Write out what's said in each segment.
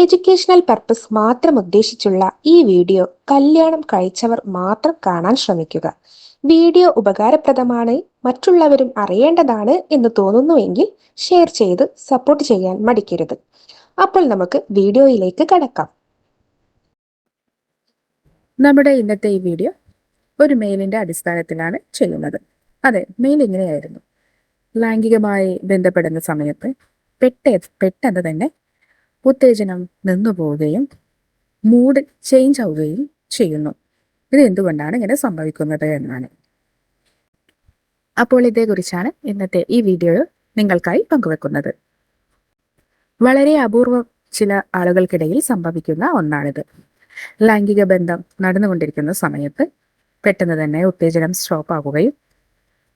Educational purpose മാത്രം ഉദ്ദേശിച്ചുള്ള ഈ video കല്യാണം കഴിച്ചവർ മാത്രം കാണാൻ ശ്രമിക്കുക. വീഡിയോ ഉപകാരപ്രദമാണ് മറ്റുള്ളവരും അറിയേണ്ടതാണ് എന്ന് തോന്നുന്നുവെങ്കിൽ ഷെയർ ചെയ്ത് സപ്പോർട്ട് ചെയ്യാൻ മടിക്കരുത്. അപ്പോൾ നമുക്ക് വീഡിയോയിലേക്ക് കടക്കാം. നമ്മുടെ ഇന്നത്തെ ഈ വീഡിയോ ഒരു മെയിലിന്റെ അടിസ്ഥാനത്തിലാണ് ചെയ്യുന്നത്. അതെ മെയിൽ ഇങ്ങനെയായിരുന്നു. ലൈംഗികമായി ബന്ധപ്പെടുന്ന സമയത്ത് പെട്ടെന്ന് പെട്ടെന്ന് തന്നെ ഉത്തേജനം നിന്നു പോവുകയും മൂഡ് ചേഞ്ച് ആവുകയും ചെയ്യുന്നു. ഇത് എന്തുകൊണ്ടാണ് ഇങ്ങനെ സംഭവിക്കുന്നത് എന്നാണ്. അപ്പോൾ ഇതേക്കുറിച്ചാണ് ഇന്നത്തെ ഈ വീഡിയോ നിങ്ങൾക്കായി പങ്കുവെക്കുന്നത്. വളരെ അപൂർവം ചില ആളുകൾക്കിടയിൽ സംഭവിക്കുന്ന ഒന്നാണിത്. ലൈംഗിക ബന്ധം നടന്നുകൊണ്ടിരിക്കുന്ന സമയത്ത് പെട്ടെന്ന് തന്നെ ഉത്തേജനം സ്റ്റോപ്പ് ആവുകയും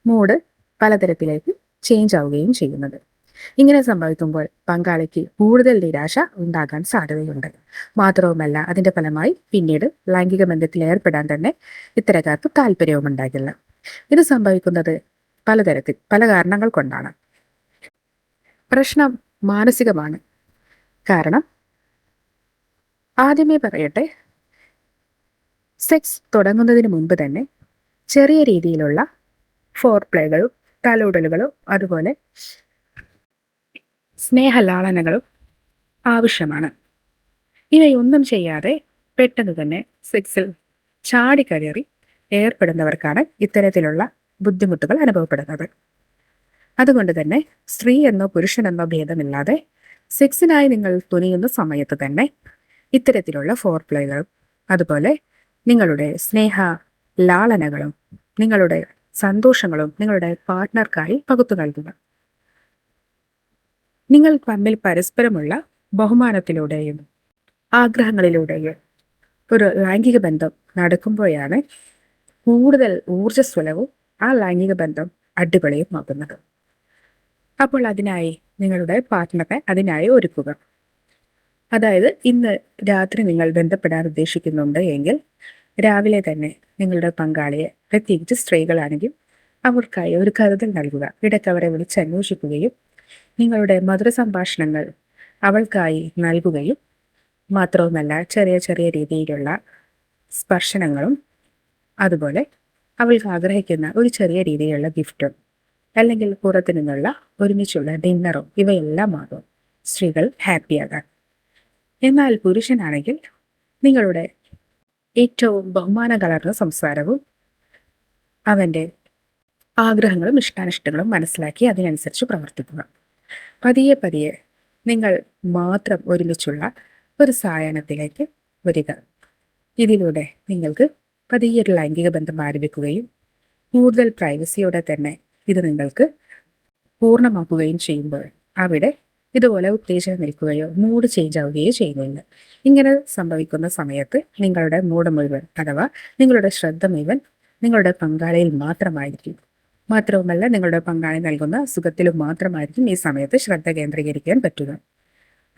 മൂഡ് പലതരത്തിലേക്ക് ചേഞ്ച് ആവുകയും ചെയ്യുന്നത്. ഇങ്ങനെ സംഭവിക്കുമ്പോൾ പങ്കാളിക്ക് കൂടുതൽ നിരാശ ഉണ്ടാകാൻ സാധ്യതയുണ്ട്. മാത്രവുമല്ല അതിന്റെ ഫലമായി പിന്നീട് ലൈംഗിക ബന്ധത്തിൽ ഏർപ്പെടാൻ തന്നെ ഇത്തരക്കാർക്ക് താല്പര്യവും ഉണ്ടാകില്ല. ഇത് സംഭവിക്കുന്നത് പലതരത്തിൽ പല കാരണങ്ങൾ കൊണ്ടാണ്. പ്രശ്നം മാനസികമാണ്. കാരണം ആദ്യമേ പറയട്ടെ സെക്സ് തുടങ്ങുന്നതിന് മുൻപ് തന്നെ ചെറിയ രീതിയിലുള്ള ഫോർ പ്ലേകളും തലോടലുകളും അതുപോലെ സ്നേഹലാളനകളും ആവശ്യമാണ്. ഇവയൊന്നും ചെയ്യാതെ പെട്ടെന്ന് തന്നെ സെക്സിൽ ചാടിക്കയറി ഏർപ്പെടുന്നവർക്കാണ് ഇത്തരത്തിലുള്ള ബുദ്ധിമുട്ടുകൾ അനുഭവപ്പെടുന്നത്. അതുകൊണ്ട് തന്നെ സ്ത്രീ എന്നോ പുരുഷനെന്നോ ഭേദമില്ലാതെ സെക്സിനായി നിങ്ങൾ തുനിയുന്ന സമയത്ത് തന്നെ ഇത്തരത്തിലുള്ള ഫോർ പ്ലേകളും അതുപോലെ നിങ്ങളുടെ സ്നേഹ ലാളനകളും നിങ്ങളുടെ സന്തോഷങ്ങളും നിങ്ങളുടെ പാർട്ട്ണർക്കായി പകുത്തു നൽകുക. നിങ്ങൾ തമ്മിൽ പരസ്പരമുള്ള ബഹുമാനത്തിലൂടെയും ആഗ്രഹങ്ങളിലൂടെയും ഒരു ലൈംഗിക ബന്ധം നടക്കുമ്പോഴാണ് കൂടുതൽ ഊർജസ്വലവും ആ ലൈംഗിക ബന്ധം അടിപൊളിയുമാകുന്നത്. അപ്പോൾ അതിനായി നിങ്ങളുടെ പാർട്ട്ണറെ അതിനായി ഒരുക്കുക. അതായത് ഇന്ന് രാത്രി നിങ്ങൾ ബന്ധപ്പെടാൻ ഉദ്ദേശിക്കുന്നുണ്ട് എങ്കിൽ രാവിലെ തന്നെ നിങ്ങളുടെ പങ്കാളിയെ പ്രത്യേകിച്ച് സ്ത്രീകളാണെങ്കിൽ അവർക്കായി ഒരു കരുതൽ നൽകുക. ഇടയ്ക്ക് അവരെ വിളിച്ച് അന്വേഷിക്കുകയും നിങ്ങളുടെ മധുര സംഭാഷണങ്ങൾ അവൾക്കായി നൽകുകയും മാത്രവുമല്ല ചെറിയ ചെറിയ രീതിയിലുള്ള സ്പർശനങ്ങളും അതുപോലെ അവൾക്ക് ആഗ്രഹിക്കുന്ന ഒരു ചെറിയ രീതിയിലുള്ള ഗിഫ്റ്റും അല്ലെങ്കിൽ പുറത്തു നിന്നുള്ള ഒരുമിച്ചുള്ള ഡിന്നറും ഇവയെല്ലാം ആകും സ്ത്രീകൾ ഹാപ്പിയാകാൻ എന്നാൽ പുരുഷനാണെങ്കിൽ നിങ്ങളുടെ ഏറ്റവും ബഹുമാനം കലർന്ന സംസാരവും അവന്റെ ആഗ്രഹങ്ങളും ഇഷ്ടാനിഷ്ടങ്ങളും മനസ്സിലാക്കി അതിനനുസരിച്ച് പ്രവർത്തിക്കുക. പതിയെ പതിയെ നിങ്ങൾ മാത്രം ഒരുമിച്ചുള്ള ഒരു സായാഹ്നത്തിലേക്ക് വരിക. ഇതിലൂടെ നിങ്ങൾക്ക് പതിയെ ഒരു ലൈംഗിക ബന്ധം ആരംഭിക്കുകയും കൂടുതൽ പ്രൈവസിയോടെ തന്നെ ഇത് നിങ്ങൾക്ക് പൂർണമാക്കുകയും ചെയ്യുമ്പോൾ അവിടെ ഇതുപോലെ ഉത്തേജനം നിൽക്കുകയോ മൂഡ് ചേഞ്ച് ആവുകയോ ചെയ്യുന്നുണ്ട്. ഇങ്ങനെ സംഭവിക്കുന്ന സമയത്ത് നിങ്ങളുടെ മൂഡ് മുഴുവൻ അഥവാ നിങ്ങളുടെ ശ്രദ്ധ മുഴുവൻ നിങ്ങളുടെ പങ്കാളിയിൽ മാത്രമായിരിക്കും. മാത്രവുമല്ല നിങ്ങളുടെ പങ്കാളി നൽകുന്ന സുഖത്തിലും മാത്രമായിരിക്കും ഈ സമയത്ത് ശ്രദ്ധ കേന്ദ്രീകരിക്കാൻ പറ്റുക.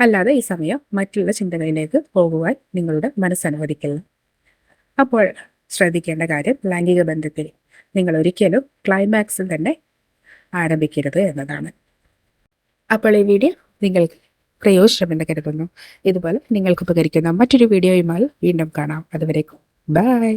അല്ലാതെ ഈ സമയം മറ്റുള്ള ചിന്തകളിലേക്ക് പോകുവാൻ നിങ്ങളുടെ മനസ്സനുവദിക്കില്ല. അപ്പോൾ ശ്രദ്ധിക്കേണ്ട കാര്യം ലൈംഗിക ബന്ധത്തിൽ നിങ്ങൾ ഒരിക്കലും ക്ലൈമാക്സിൽ തന്നെ ആരംഭിക്കരുത് എന്നതാണ്. അപ്പോൾ ഈ വീഡിയോ നിങ്ങൾക്ക് പ്രയോജനമെന്ന് കരുതുന്നു. ഇതുപോലെ നിങ്ങൾക്ക് ഉപകരിക്കുന്ന മറ്റൊരു വീഡിയോയുമായി വീണ്ടും കാണാം. അതുവരേക്കും. ബൈ.